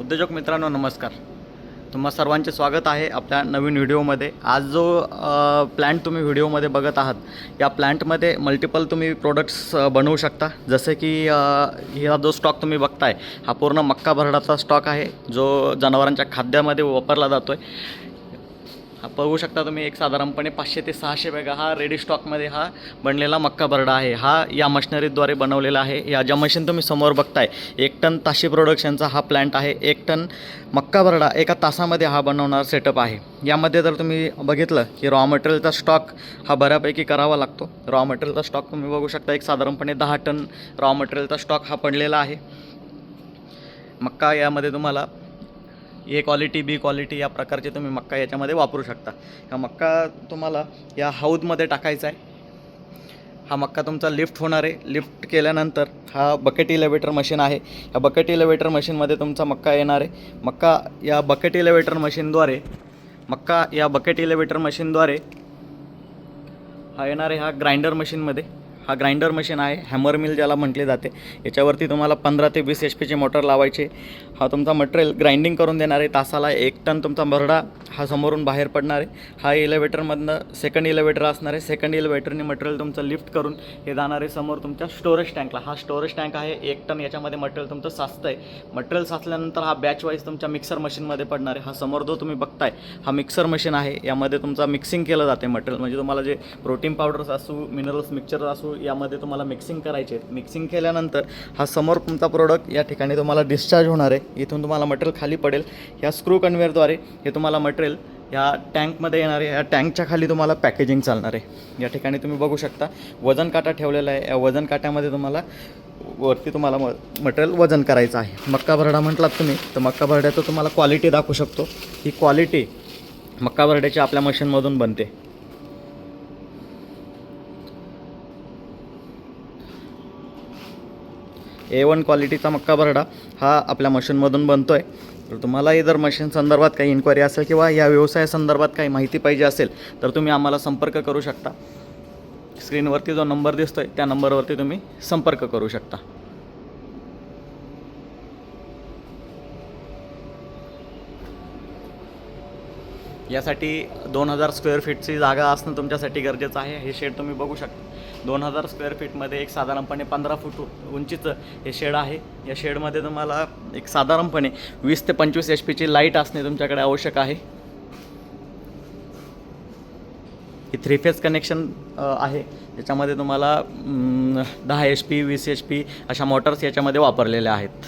उद्योजक मित्रांनो नमस्कार. तुम्हा सर्वांचे स्वागत आहे आपल्या नवीन व्हिडिओमध्ये. आज जो प्लॅन्ट तुम्ही व्हिडिओमध्ये बघत आहात या प्लॅन्टमध्ये मल्टिपल तुम्ही प्रोडक्ट्स बनवू शकता. जसे की अ, हा जो स्टॉक तुम्ही बघताय हा पूर्ण मक्का भरडाचा स्टॉक आहे जो जनावरांच्या खाद्यामध्ये वापरला जातो आहे बघू शकता तुम्ही एक साधारणपणे पाचशे ते सहाशे बॅगा हा रेडी स्टॉकमध्ये हा बनलेला मक्का बरडा आहे. हा या मशिनरीद्वारे बनवलेला आहे. या ज्या मशीन तुम्ही समोर बघताय एक टन ताशी प्रोडक्शनचा हा प्लॅन्ट आहे. एक टन मक्का बरडा एका तासामध्ये हा बनवणारा सेटअप आहे. यामध्ये जर तुम्ही बघितलं की रॉ मटेरियलचा स्टॉक हा बऱ्यापैकी करावा लागतो. रॉ मटेरियलचा स्टॉक तुम्ही बघू शकता एक साधारणपणे दहा टन रॉ मटेरियलचा स्टॉक हा पडलेला आहे. मक्का यामध्ये तुम्हाला ए क्वालिटी बी क्वालिटी या प्रकारचे तुम्ही मक्का याच्यामध्ये वापरू शकता. हा मक्का तुम्हाला या हौदमध्ये टाकायचा आहे. हा मक्का तुमचा लिफ्ट होणार आहे. लिफ्ट केल्यानंतर हा बकेट इलेवेटर मशीन आहे. या बकेट इलेवेटर मशीनमध्ये तुमचा मक्का येणार आहे. मक्का या बकेट इलेवेटर मशीनद्वारे मक्का या बकेट इलेवेटर मशीनद्वारे हा येणार आहे हा ग्राइंडर मशीनमध्ये हा ग्राइंडर मशीन आहे हॅमर मिल ज्याला म्हटले जाते. याच्यावरती तुम्हाला पंधरा ते वीस एच पीचे मोटर लावायचे. हा तुमचा मटेरियल ग्राइंडिंग करून देणार आहे. तासाला एक टन तुमचा भरडा हा समोरून बाहेर पडणार आहे. हा इलेवेटरमधनं सेकंड इलेवेटर असणार आहे. सेकंड इलेवेटरने मटेरियल तुमचं लिफ्ट करून हे जाणार आहे समोर तुमच्या स्टोरेज टँकला हा स्टोरेज टँक आहे. एक टन याच्यामध्ये मटेरियल तुमचं साचतं आहे मटेरियल साचल्यानंतर हा बॅच वाईज तुमच्या मिक्सर मशीनमध्ये पडणार आहे. हा समोर जो तुम्ही बघताय हा मिक्सर मशीन आहे. यामध्ये तुमचा मिक्सिंग केलं जाते मटेरियल म्हणजे तुम्हाला जे प्रोटीन पावडर्स असू मिनरल्स मिक्सचर असू यामध्ये तुम्हाला मिक्सिंग करायचे आहेत मिक्सिंग केल्यानंतर हा समोर तुमचा प्रोडक्ट या ठिकाणी तुम्हाला डिस्चार्ज होणार आहे. इथून तुम्हाला मटेरियल खाली पडेल. ह्या स्क्रू कन्वेअरद्वारे हे तुम्हाला मटेरियल या टँकमध्ये येणार आहे. या टँकच्या खाली तुम्हाला पॅकेजिंग चालणार आहे. या ठिकाणी तुम्ही बघू शकता वजन काटा ठेवलेला आहे. या वजन काट्यामध्ये तुम्हाला वरती तुम्हाला म मटेरियल वजन करायचं आहे. मक्का भरडा म्हटलात तुम्ही तर मक्का भरड्याचं तुम्हाला क्वालिटी दाखवू शकतो. ही क्वालिटी मक्का भरड्याची आपल्या मशीनमधून बनते. ए वन क्वालिटीचा मक्का भरडा हा आपल्या मशीनमधून बनतो आहे तर तुम्हालाही जर मशीन संदर्भात काही इन्क्वायरी असेल किंवा या व्यवसायासंदर्भात काही माहिती पाहिजे असेल तर तुम्ही आम्हाला संपर्क करू शकता. स्क्रीनवरती जो नंबर दिसतो आहे त्या नंबरवरती तुम्ही संपर्क करू शकता. यासाठी दोन हजार स्क्वेअर फीटची जागा असणं तुमच्यासाठी गरजेचं आहे. हे शेड तुम्ही बघू शकता. दोन हजार स्क्वेअर फीटमध्ये एक साधारणपणे पंधरा फूट उंचीचं हे शेड आहे. या शेडमध्ये तुम्हाला एक साधारणपणे वीस ते पंचवीस एच पीची लाइट असणे तुमच्याकडे आवश्यक आहे. ही थ्री फेज कनेक्शन आहे. याच्यामध्ये तुम्हाला दहा एच पी वीस एच पी अशा मोटर्स याच्यामध्ये वापरलेल्या आहेत.